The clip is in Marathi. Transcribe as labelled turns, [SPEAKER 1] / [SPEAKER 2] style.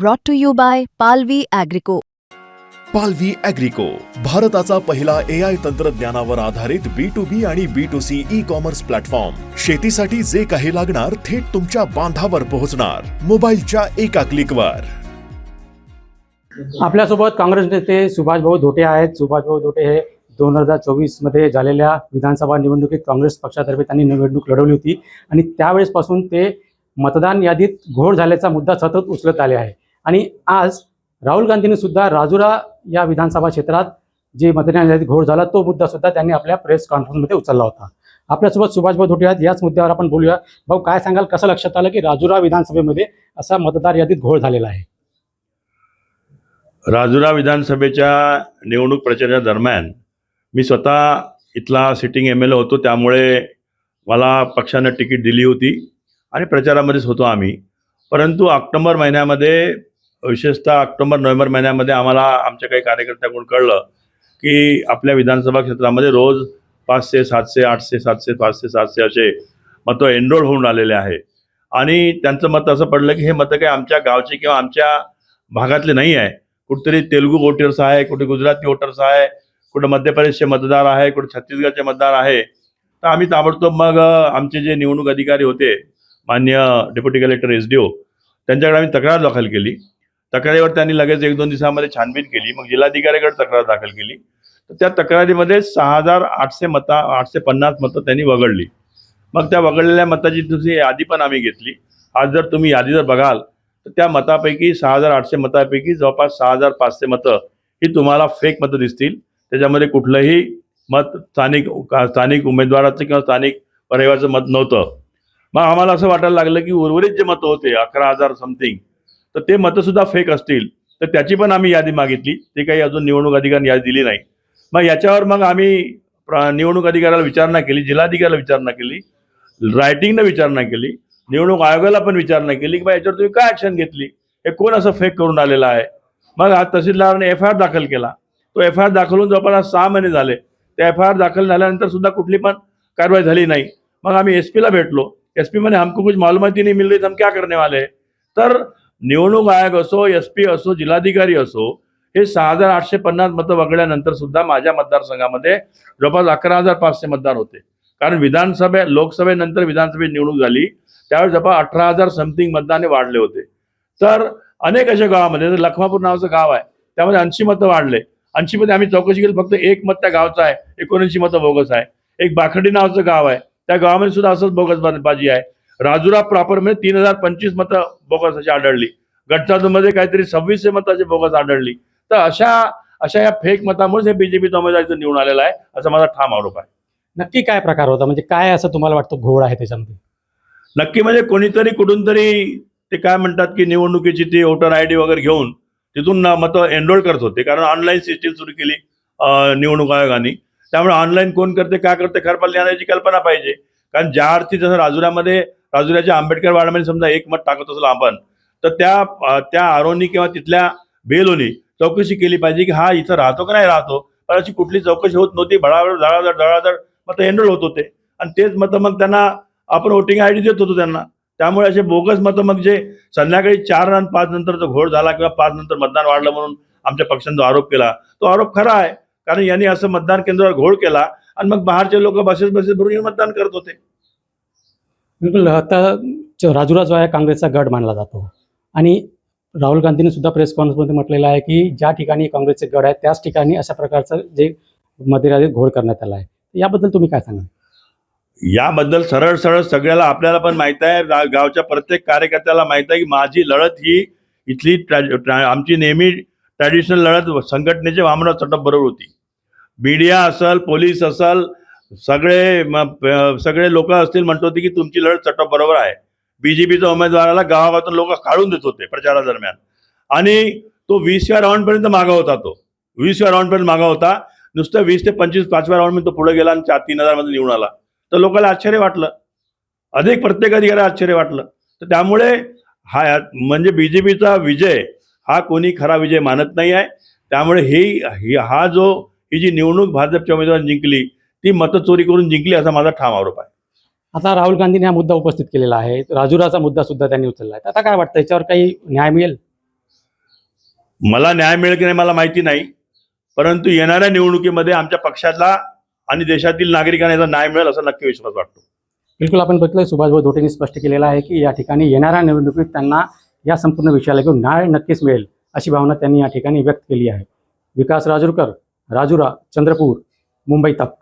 [SPEAKER 1] brought to you by Palvi Agrico.
[SPEAKER 2] पालवी अॅग्रिको भारताचा पहिला ए आय तंत्रज्ञानावर आधारित बी टू बी आणि B to C e commerce platform शेतीसाठी जे काही लागणार थेट तुमच्या बांधावर पोहोचणार. मोबाईलच्या एका क्लिकवर
[SPEAKER 3] आपल्यासोबत काँग्रेस नेते सुभाषभाऊ धोटे आहेत. सुभाषभाऊ धोटे हे दोन हजार चोवीसमध्ये झालेल्या विधानसभा निवडणुकीत काँग्रेस पक्षातर्फे त्यांनी निवडणूक लढवली होती. आणि त्यावेळेसपासून ते मतदान यादीत घोळ झाल्याचा मुद्दा सतत उचलत आले आहे. आणि आज राहुल गांधींनी सुद्धा राजुरा या विधानसभा क्षेत्रात जे मतदान घोळ झाला तो मुद्दा सुद्धा त्यांनी आपल्या प्रेस कॉन्फरन्समध्ये उचलला होता. आपल्यासोबत सुभाषभाऊ धोटे आहेत. याच मुद्द्यावर आपण बोलूया. भाऊ काय सांगाल? कसं लक्षात आलं की राजुरा विधानसभेमध्ये असा मतदार यादीत घोळ झालेला आहे?
[SPEAKER 4] राजुरा विधानसभेच्या निवडणूक प्रचाराच्या दरम्यान मी स्वतः इथला सिटिंग एम एल ए होतो. त्यामुळे मला पक्षानं तिकीट दिली होती. आणि प्रचारामध्येच होतो आम्ही. परंतु ऑक्टोबर महिन्यामध्ये विशेषतः ऑक्टोबर नोव्हेंबर महिन्यामध्ये आम्हाला आमच्या काही कार्यकर्त्याकडून कळलं की आपल्या विधानसभा क्षेत्रामध्ये रोज पाचशे सातशे आठशे सातशे पाचशे सातशे असे मतं एनरोल होऊन आलेले आहे. आणि त्यांचं मत असं पडलं की हे मतं काही आमच्या गावचे किंवा आमच्या भागातले नाही आहे. कुठेतरी तेलुगू वोटर्स आहे कुठे गुजराती वोटर्स आहे कुठे मध्य प्रदेशचे मतदार आहे कुठे छत्तीसगडचे मतदार आहे. तर आम्ही ताबडतोब मग आमचे जे निवडणूक अधिकारी होते मान्य deputy collector S D O त्यांच्याकडे आम्ही तक्रार दाखल केली. तक्रारीवर त्यांनी लगेच एक दोन दिवसामध्ये छानबीन केली. मग जिल्हाधिकाऱ्याकडे तक्रार दाखल केली. तर त्या तक्रारीमध्ये सहा हजार आठशे मता आठशे पन्नास मतं त्यांनी वगळली. मग त्या वगळलेल्या मताची दुसरी यादी पण आम्ही घेतली. आज जर तुम्ही यादी जर बघाल तर त्या मतापैकी सहा हजार आठशे मतापैकी जवळपास सहा हजार पाचशे मतं ही तुम्हाला फेक मतं दिसतील. त्याच्यामध्ये कुठलंही मत स्थानिक स्थानिक उमेदवाराचं किंवा स्थानिक रहिवाचं मत नव्हतं. मग आम्हाला असं वाटायला लागलं की उर्वरित जे मतं होते अकरा हजार समथिंग तर ते मतं सुद्धा फेक असतील. तर त्याची पण आम्ही यादी मागितली. ते काही अजून निवडणूक अधिकाऱ्यांनी यादी दिली नाही. मग याच्यावर मग आम्ही निवडणूक अधिकाऱ्याला विचारणा केली जिल्हाधिकाऱ्याला विचारणा केली रायटिंगनं विचारणा केली निवडणूक आयोगाला पण विचारणा केली की बा याच्यावर तुम्ही काय ॲक्शन घेतली? हे कोण असं फेक करून आलेलं आहे? मग आज तहसीलदाराने एफ आय आर दाखल केला. तो एफ आय आर दाखल होऊन जवळपास सहा महिने झाले. त्या एफ आय आर दाखल झाल्यानंतर सुद्धा कुठली पण कारवाई झाली नाही. मग आम्ही एस पीला भेटलो. एस पी म्हणे हमको कुछ मालमती नाही मिल रही तर हम क्या करने वाले तर निवडणूक आयोग असो एस पी असो जिल्हाधिकारी असो हे सहा हजार आठशे पन्नास मतं वगळल्यानंतर सुद्धा माझ्या मतदारसंघामध्ये जवळपास अकरा हजार पाचशे मतदार होते. कारण विधानसभे लोकसभेनंतर विधानसभेत निवडणूक झाली त्यावेळेस जवळ अठरा हजार समथिंग मतदाने वाढले होते. तर अनेक अशा गावामध्ये लखमापूर नावाचं गाव आहे त्यामध्ये ऐंशी मतं वाढले. ऐंशी मध्ये आम्ही चौकशी केली फक्त एक मत त्या गावचं आहे एकोणऐंशी मतं बोगस आहे. एक बाखडी नावाचं गाव आहे त्या गावामध्ये सुद्धा असंच बोगस बाजी आहे. राजुरा प्रॉपरमध्ये तीन हजार पंचवीस मतं बोगस अशी आढळली. गडचादूमध्ये काहीतरी सव्वीसशे मताची बोगस आढळली. तर अशा अशा या फेक मतामुळेच हे बीजेपीचा उमेदवार इथं निवडून आलेला आहे. असा माझा ठाम आरोप आहे.
[SPEAKER 3] नक्की काय प्रकार होता? म्हणजे काय असं तुम्हाला वाटतं घोळ आहे त्याच्यामध्ये?
[SPEAKER 4] नक्की म्हणजे कोणीतरी कुठून तरी ते काय म्हणतात की निवडणुकीची ती वोटर आय डी वगैरे घेऊन तिथून मतं एनरोल करत होते. कारण ऑनलाईन सिस्टीम सुरू केली निवडणूक आयोगाने. त्यामुळे ऑनलाईन कोण करते काय करते खरपाल याची कल्पना पाहिजे. कारण ज्या अर्थी जसं राजुऱ्यामध्ये राजुऱ्याच्या आंबेडकर वाड्यामध्ये समजा एक मत टाकत असलो आपण तर त्या त्या आरोनी किंवा तिथल्या बेलोनी चौकशी केली पाहिजे की हा इथं राहतो का नाही राहतो. पण अशी कुठली चौकशी होत नव्हती भडाभड धडाधड धडाधड मतं एनरोल होत होते. आणि तेच मतं मग त्यांना आपण वोटिंग आय डी देत होतो त्यांना. त्यामुळे असे बोगस मतं मग जे संध्याकाळी चार आणि पाच नंतर जो घोळ झाला किंवा पाच नंतर मतदान वाढलं म्हणून आमच्या पक्षाने जो आरोप केला तो आरोप खरा आहे. कारण यांनी असं मतदान केंद्रावर घोळ केला. आणि मग बाहेरचे लोक बसेस बसेस भरून येऊन मतदान करत होते.
[SPEAKER 3] बिलकुल आता च- राजुरा जो आहे काँग्रेसचा गड मानला जातो. आणि राहुल गांधींनी सुद्धा प्रेस कॉन्फरन्समध्ये म्हटलेलं आहे की ज्या ठिकाणी काँग्रेसचे गड आहे त्याच ठिकाणी अशा प्रकारचं जे मध्यराधित घोळ करण्यात आला आहे. याबद्दल तुम्ही काय सांगाल?
[SPEAKER 4] याबद्दल सरळ सरळ सगळ्याला आपल्याला पण माहीत आहे. गावच्या प्रत्येक कार्यकर्त्याला माहीत आहे की माझी लढत ही इथली आमची नेहमी ट्रॅडिशनल लढत संघटनेचे वामन चटप बरोबर होती. मीडिया असल पोलीस असल सगळे सगळे लोक असतील म्हणत होते की तुमची लढत चटप बरोबर आहे बीजेपीच्या उमेदवाराला गावागावातून लोक काढून देत होते प्रचारादरम्यान. आणि तो वीसव्या राऊंडपर्यंत मागा होता तो. वीसव्या राऊंडपर्यंत मागा होता. नुसतं वीस ते पंचवीस पाचव्या राऊंड तो पुढे गेला आणि चार तीन हजारमध्ये निवडून आला. तर लोकांना आश्चर्य वाटलं. अधिक प्रत्येक अधिकारी आश्चर्य वाटलं. तर त्यामुळे हा म्हणजे बीजेपीचा विजय हा कोणी खरा विजय मानत नाही आहे. त्यामुळे ही- हा जो ही जी निवडणूक भाजपच्या उमेदवारांनी जिंकली ती मतं चोरी करून जिंकली असा माझा ठाम आरोप आहे.
[SPEAKER 3] आता राहुल गांधींनी हा मुद्दा उपस्थित केलेला आहे. राजुराचा मुद्दा सुद्धा त्यांनी उचलला आहे. आता काय वाटतं? याच्यावर काही न्याय मिळेल?
[SPEAKER 4] मला न्याय मिळेल की नाही मला माहिती नाही. परंतु येणाऱ्या निवडणुकीमध्ये आमच्या पक्षाला आणि देशातील नागरिकांना याचा न्याय मिळेल असा नक्की विश्वास वाटतो.
[SPEAKER 3] बिलकुल आपण बघितलं सुभाषभाऊ धोटेंनी स्पष्ट केलेलं आहे की या ठिकाणी येणाऱ्या निवडणुकीत त्यांना या संपूर्ण विषयाला घेऊन न्याय नक्कीच मिळेल अशी भावना त्यांनी या ठिकाणी व्यक्त केली आहे. विकास राजूरकर राजुरा चंद्रपूर मुंबई तक.